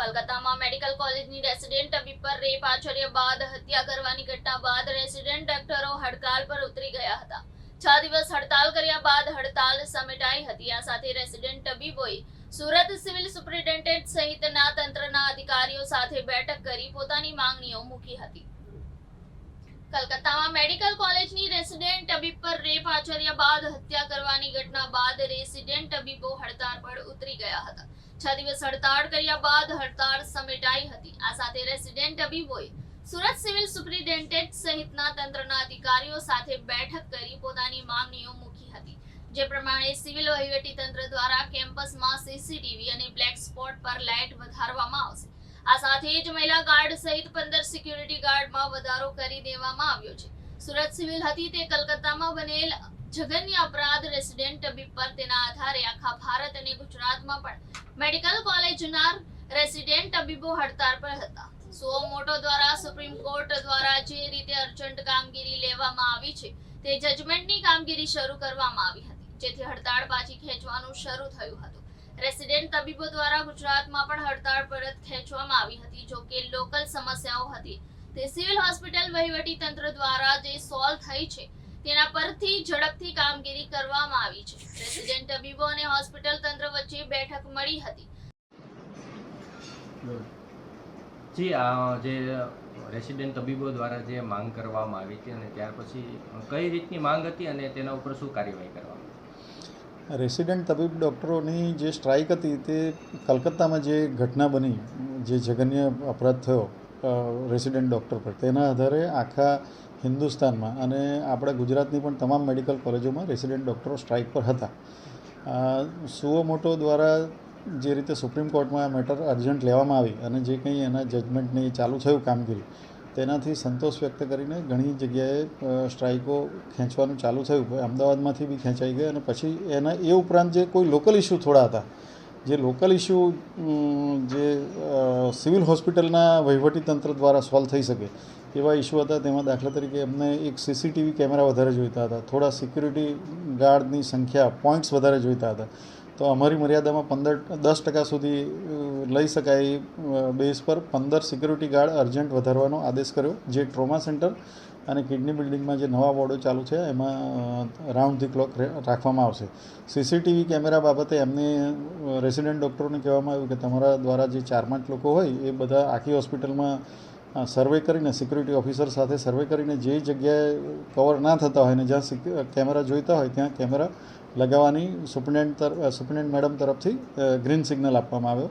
કલકત્તામાં medical કોલેજની resident તબીબ rape આચર્યા બાદ હત્યા કરવાની ઘટના બાદ રેસિડેન્ટ ડોક્ટરો હડતાલ પર ઉતરી ગયા હતા. છ દિવસ હડતાલ કર્યા બાદ હડતાલ સમેટાઈ હતી. આ સાથે રેસિડેન્ટ તબીબોએ સુરત સિવિલ સુપ્રિન્ટેન્ડન્ટ સહિતના તંત્રના અધિકારીઓ સાથે બેઠક કરી પોતાની માંગણીઓ મૂકી હતી. કલકત્તામાં મેડિકલ કોલેજની રેસિડેન્ટ તબીબ પર રેપ આચર્યા બાદ હત્યા કરવાની ઘટના બાદ રેસિડેન્ટ તબીબો હડતાળ પર ઉતરી ગયા હતા. છ દિવસ હડતાળ કર્યા બાદ હડતાળ સમેટાઈ હતી. આ સાથે રેસિડેન્ટ તબીબોએ સુરત સિવિલ સુપ્રિન્ટેન્ડન્ટ સહિતના તંત્રના અધિકારીઓ સાથે બેઠક કરી પોતાની માંગણીઓ મૂકી હતી. જે પ્રમાણે સિવિલ વહીવટી તંત્ર દ્વારા કેમ્પસમાં સીસીટીવી અને બ્લેક સ્પોટ પર લાઇટ વધારવામાં આવશે. આ સાથે જ મહિલા ગાર્ડ સહિત પંદર સિક્યુરિટી ગાર્ડમાં વધારો કરી દેવામાં આવ્યો છે. સુરત સિવિલ હતી તે કલકત્તામાં બનેલ જઘન્ય અપરાધ રેસિડેન્ટ તબીબ પર તેના આધારે આખા ભારત અને ગુજરાતમાં પણ મેડિકલ કોલેજના રેસિડેન્ટ તબીબો હડતાળ પર હતા. સુઓ મોટો દ્વારા સુપ્રીમ કોર્ટ દ્વારા જે રીતે અર્જન્ટ કામગીરી લેવામાં આવી છે, તે જજમેન્ટની કામગીરી શરૂ કરવામાં આવી હતી, જેથી હડતાળ પાછી ખેંચવાનું શરૂ થયું હતું. રેસિડેન્ટ તબીબો દ્વારા ગુજરાતમાં પણ હડતાળ પરત ખેંચવામાં આવી હતી, જો કે લોકલ સમસ્યાઓ હતી. તે સિવિલ હોસ્પિટલ વહીવટી તંત્ર દ્વારા જે સોલ્વ થઈ છે તેના પરથી ઝડપથી કામગીરી કરવામાં આવી છે. રેસિડેન્ટ તબીબો અને હોસ્પિટલ તંત્ર વચ્ચે બેઠક મળી હતી. જી આ જે રેસિડેન્ટ તબીબો દ્વારા જે માંગ કરવામાં આવી હતી અને ત્યાર પછી કઈ રીતની માંગ હતી અને તેના ઉપર શું કાર્યવાહી કરવામાં રેસિડેન્ટ તબીબ ડૉક્ટરોની જે સ્ટ્રાઇક હતી તે કલકત્તામાં જે ઘટના બની જે જઘન્ય અપરાધ થયો રેસિડેન્ટ ડૉક્ટર પર તેના આધારે આખા હિન્દુસ્તાનમાં અને આપણા ગુજરાતની પણ તમામ મેડિકલ કોલેજોમાં રેસિડેન્ટ ડૉક્ટરો સ્ટ્રાઇક પર હતા. સુઓમોટો મોટો દ્વારા જે રીતે સુપ્રીમ કોર્ટમાં આ મેટર અર્જન્ટ લેવામાં આવી અને જે કંઈ એના જજમેન્ટની ચાલુ થયું કામગીરી, તેનાથી સંતોષ વ્યક્ત કરીને ઘણી જગ્યાએ સ્ટ્રાઇકો ખેંચવાનું ચાલુ થયું. અમદાવાદમાંથી બી ખેંચાઈ ગઈ અને પછી એના, એ ઉપરાંત જે કોઈ લોકલ ઇસ્યુ થોડા હતા જે લોકલ ઇસ્યુ જે સિવિલ હોસ્પિટલના વહીવટી તંત્ર દ્વારા સોલ્વ થઈ શકે એવા ઇસ્યુ હતા. તેમાં દાખલા તરીકે એમને એક સીસીટીવી કેમેરા વધારે જોઈતા હતા. થોડા સિક્યુરિટી ગાર્ડની સંખ્યા પોઈન્ટ્સ વધારે જોઈતા હતા. તો અમારી મર્યાદામાં પંદર, દસ ટકા સુધી લઈ શકાય બેઝ પર પંદર સિક્યુરિટી ગાર્ડ અર્જન્ટ વધારવાનો આદેશ કર્યો, જે ટ્રોમા સેન્ટર અને કિડની બિલ્ડિંગમાં જે નવા વોર્ડો ચાલુ છે, એમાં રાઉન્ડ ધી ક્લોક રાખવામાં આવશે. સીસીટીવી કેમેરા બાબતે એમને રેસિડેન્ટ ડૉક્ટરોને કહેવામાં આવ્યું કે તમારા દ્વારા જે ચાર પાંચ લોકો હોય, એ બધા આખી હોસ્પિટલમાં સર્વે કરીને, સિક્યુરિટી ઓફિસર સાથે સર્વે કરીને જે જગ્યાએ કવર ના થતા હોય ને જ્યાં કેમેરા જોઈતા હોય, ત્યાં કેમેરા લગાવવાની સુપ્રિન્ટેન્ટ તર સુપ્રિન્ટેન્ટ મેડમ તરફથી ગ્રીન સિગ્નલ આપવામાં આવ્યો.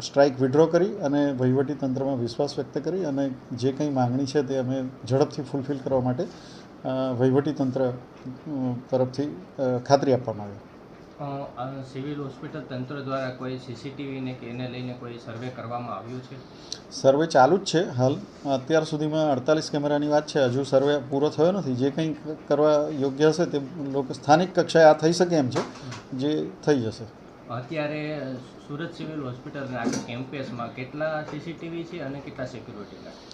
સ્ટ્રાઇક વિડ્રો કરી અને વહીવટી તંત્રમાં વિશ્વાસ વ્યક્ત કરી અને જે કંઈ માંગણી છે તે અમે ઝડપથી ફૂલફિલ કરવા માટે વહીવટીતંત્ર વહીવટી તંત્ર તરફથી ખાતરી આપવામાં આવી. સિવિલ હોસ્પિટલ તંત્ર દ્વારા કોઈ સીસીટીવીને કે એને લઈને કોઈ સર્વે કરવામાં આવ્યું છે? સર્વે ચાલુ જ છે હાલ. અત્યાર સુધીમાં અડતાલીસ કેમેરાની વાત છે. હજુ સર્વે પૂરો થયો નથી. જે કંઈ કરવા યોગ્ય હશે તે લોકો સ્થાનિક કક્ષાએ આ થઈ શકે એમ છે. જે થઈ જશે. અત્યારે સુરત સિવિલ હોસ્પિટલના કેમ્પસમાં કેટલા સીસીટીવી છે અને કેટલા સિક્યુરિટી ગાર્ડ